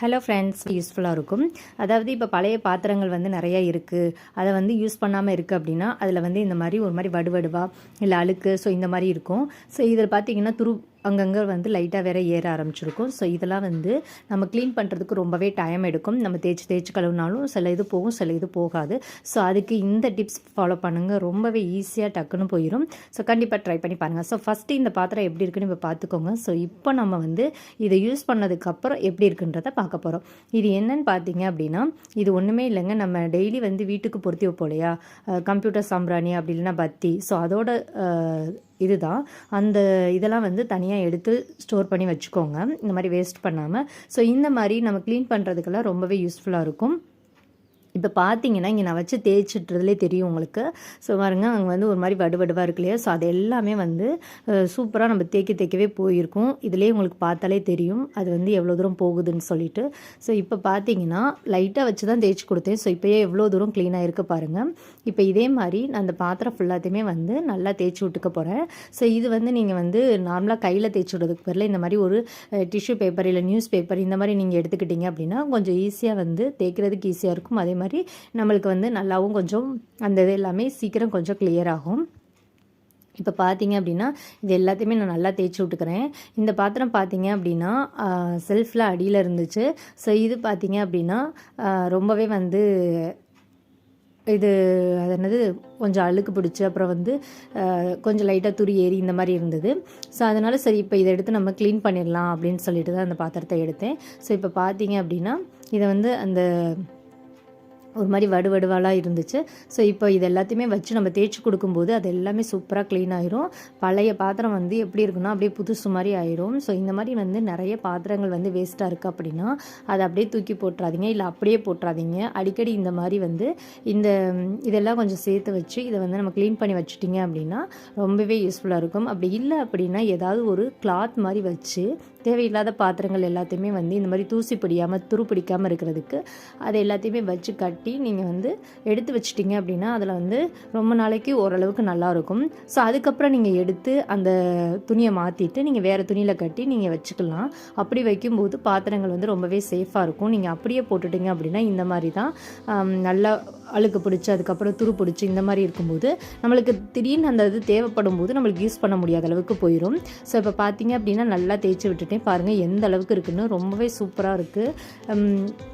Hello friends யூஸ்ஃபுல்லாக இருக்கும். அதாவது இப்போ பழைய பாத்திரங்கள் வந்து நிறையா இருக்குது அதை வந்து யூஸ் பண்ணாமல் இருக்குது அப்படின்னா அதில் வந்து இந்த மாதிரி ஒரு மாதிரி வடுவடுவா இல்லை அழுக்கு ஸோ இந்த மாதிரி இருக்கும். ஸோ இதில் பார்த்தீங்கன்னா துரு அங்கங்கே வந்து லைட்டாக வேற ஏற ஆரம்பிச்சிருக்கும். ஸோ இதெல்லாம் வந்து நம்ம க்ளீன் பண்ணுறதுக்கு ரொம்பவே டைம் எடுக்கும். நம்ம தேய்ச்சி தேய்ச்சி கழுவினாலும் சில இது போகும் சில இது போகாது. ஸோ அதுக்கு இந்த டிப்ஸ் ஃபாலோ பண்ணுங்கள் ரொம்பவே ஈஸியாக டக்குன்னு போயிடும் ஸோ கண்டிப்பாக ட்ரை பண்ணி பாருங்கள் ஸோ ஃபஸ்ட்டு இந்த பாத்திரம் எப்படி இருக்குன்னு இப்போ பார்த்துக்கோங்க ஸோ இப்போ நம்ம வந்து இதை யூஸ் பண்ணதுக்கப்புறம் எப்படி இருக்குன்றத பார்க்க போகிறோம் இது என்னன்னு பார்த்தீங்க அப்படின்னா இது ஒன்றுமே இல்லைங்க. நம்ம டெய்லி வந்து வீட்டுக்கு பொருத்தி வைப்போம் இல்லையா? கம்ப்யூட்டர் சாம்பிராணி அப்படி இல்லைன்னா பத்தி. ஸோ அதோட இதுதான். அந்த இதெல்லாம் வந்து தனியாக எடுத்து ஸ்டோர் பண்ணி வச்சுக்கோங்க. இந்த மாதிரி வேஸ்ட் பண்ணாமல் ஸோ இந்த மாதிரி நம்ம க்ளீன் பண்ணுறதுக்கெல்லாம் ரொம்பவே யூஸ்ஃபுல்லாக இருக்கும். இப்போ பார்த்தீங்கன்னா இங்கே நான் வச்சு தேய்ச்சிட்டுறதுலே தெரியும் உங்களுக்கு. ஸோ பாருங்க அங்கே வந்து ஒரு மாதிரி வடுவடுவாக இருக்கு இல்லையா? ஸோ அது எல்லாமே வந்து சூப்பராக நம்ம தேய்க்க தேய்க்கவே போயிருக்கும். இதுலேயே உங்களுக்கு பார்த்தாலே தெரியும் அது வந்து எவ்வளோ தூரம் போகுதுன்னு சொல்லிட்டு. ஸோ இப்போ பார்த்தீங்கன்னா லைட்டாக வச்சு தான் தேய்ச்சி கொடுத்தேன். ஸோ இப்போயே எவ்வளோ தூரம் க்ளீனாக இருக்க பாருங்கள் இப்போ இதே மாதிரி நான் அந்த பாத்திரம் ஃபுல்லாத்தையுமே வந்து நல்லா தேய்ச்சி விட்டுக்க போகிறேன் ஸோ இது வந்து நீங்கள் வந்து நார்மலாக கையில் தேய்ச்சி விடுறதுக்கு பதிலாக இந்த மாதிரி ஒரு டிஷ்யூ பேப்பர் இல்லை நியூஸ் பேப்பர் இந்த மாதிரி நீங்கள் எடுத்துக்கிட்டீங்க அப்படின்னா கொஞ்சம் ஈஸியாக வந்து தேய்க்கிறதுக்கு ஈஸியாக இருக்கும். அதே மாதிரி நம்மளுக்கு வந்து நல்லாவும் கொஞ்சம் அந்த இது எல்லாமே சீக்கிரம் கொஞ்சம் கிளியர் ஆகும். இப்போ பார்த்தீங்க அப்படின்னா இது எல்லாத்தையுமே நான் நல்லா தேய்ச்சி விட்டுக்கிறேன். இந்த பாத்திரம் பார்த்தீங்க அப்படின்னா செல்ஃபில் அடியில் இருந்துச்சு. ஸோ இது பார்த்தீங்க அப்படின்னா ரொம்பவே வந்து இது அது என்னது கொஞ்சம் அழுக்கு பிடிச்சி அப்புறம் வந்து கொஞ்சம் லைட்டாக துரி ஏறி இந்த மாதிரி இருந்தது. ஸோ அதனால் சரி இப்போ இதை எடுத்து நம்ம க்ளீன் பண்ணிடலாம் அப்படின்னு சொல்லிட்டு தான் அந்த பாத்திரத்தை எடுத்தேன். ஸோ இப்போ பார்த்தீங்க அப்படின்னா இதை வந்து அந்த ஒரு மாதிரி வடுவடுவாலாம் இருந்துச்சு. ஸோ இப்போ இது எல்லாத்தையுமே வச்சு நம்ம தேய்ச்சி கொடுக்கும்போது அது எல்லாமே சூப்பராக க்ளீன் ஆயிரும். பழைய பாத்திரம் வந்து எப்படி இருக்குன்னா அப்படியே புதுசு மாதிரி ஆயிரும். ஸோ இந்த மாதிரி வந்து நிறைய பாத்திரங்கள் வந்து வேஸ்ட்டாக இருக்குது அப்படின்னா அதை அப்படியே தூக்கி போட்டுறாதீங்க. இல்லை அப்படியே போட்டுறாதீங்க. அடிக்கடி இந்த மாதிரி வந்து இந்த இதெல்லாம் கொஞ்சம் சேர்த்து வச்சு இதை வந்து நம்ம க்ளீன் பண்ணி வச்சுட்டிங்க அப்படின்னா ரொம்பவே யூஸ்ஃபுல்லாக இருக்கும். அப்படி இல்லை அப்படின்னா ஏதாவது ஒரு கிளாத் மாதிரி வச்சு தேவையில்லாத பாத்திரங்கள் எல்லாத்தையுமே வந்து இந்த மாதிரி தூசி பிடியாமல் துரு பிடிக்காமல் இருக்கிறதுக்கு அதை எல்லாத்தையுமே வச்சு கட்டி நீங்கள் வந்து எடுத்து வச்சிட்டிங்க அப்படின்னா அதில் வந்து ரொம்ப நாளைக்கு ஓரளவுக்கு நல்லாயிருக்கும் ஸோ அதுக்கப்புறம் நீங்கள் எடுத்து அந்த துணியை மாற்றிட்டு நீங்கள் வேறு துணியில் கட்டி நீங்கள் வச்சுக்கலாம். அப்படி வைக்கும்போது பாத்திரங்கள் வந்து ரொம்பவே சேஃபாக இருக்கும். நீங்கள் அப்படியே போட்டுட்டிங்க அப்படின்னா இந்த மாதிரி தான் நல்லா அழுக்கு பிடிச்சி அதுக்கப்புறம் துரு பிடிச்சி இந்த மாதிரி இருக்கும்போது நம்மளுக்கு திடீர்னு அந்த இது தேவைப்படும் போது நம்மளுக்கு யூஸ் பண்ண முடியாத அளவுக்கு போயிடும் ஸோ இப்போ பார்த்தீங்க அப்படின்னா நல்லா தேய்ச்சி விட்டுட்டேன். பாருங்கள் எந்த அளவுக்கு இருக்குன்னு ரொம்பவே சூப்பராக இருக்குது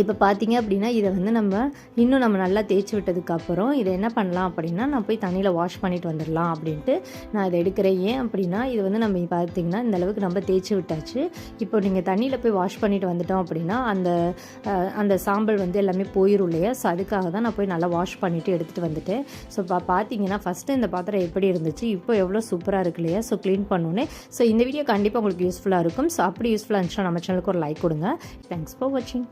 இப்போ பார்த்தீங்க அப்படின்னா இதை வந்து நம்ம இன்னும் நம்ம நல்லா தேய்ச்சி விட்டதுக்கப்புறம் இதை என்ன பண்ணலாம் அப்படின்னா நான் போய் தண்ணியில் வாஷ் பண்ணிட்டு வந்துடலாம் அப்படின்ட்டு நான் இதை எடுக்கிறேன். ஏன் அப்படின்னா இது வந்து நம்ம பார்த்தீங்கன்னா இந்த அளவுக்கு நம்ம தேய்ச்சி விட்டாச்சு. இப்போ நீங்கள் தண்ணியில் போய் வாஷ் பண்ணிட்டு வந்துட்டோம் அப்படின்னா அந்த அந்த சாம்பல் வந்து எல்லாமே போயிடும் இல்லையா? ஸோ அதுக்காக தான் நான் போய் நல்லா வாஷ் பண்ணிவிட்டு எடுத்துகிட்டு வந்துட்டேன். ஸோ பா பார்த்தீங்கன்னா ஃபஸ்ட்டு இந்த பாத்திரம் எப்படி இருந்துச்சு? இப்போ எவ்வளோ சூப்பராக இருக்கு இல்லையா? ஸோ க்ளீன் பண்ணோன்னே ஸோ இந்த வீடியோ கண்டிப்பாக உங்களுக்கு யூஸ்ஃபுல்லாக இருக்கும். ஸோ அப்படி யூஸ்ஃபுல்லாக இருந்துச்சுன்னா நம்ம சேனலுக்கு ஒரு லைக் கொடுங்க. தேங்க்ஸ் ஃபார் வாட்சிங்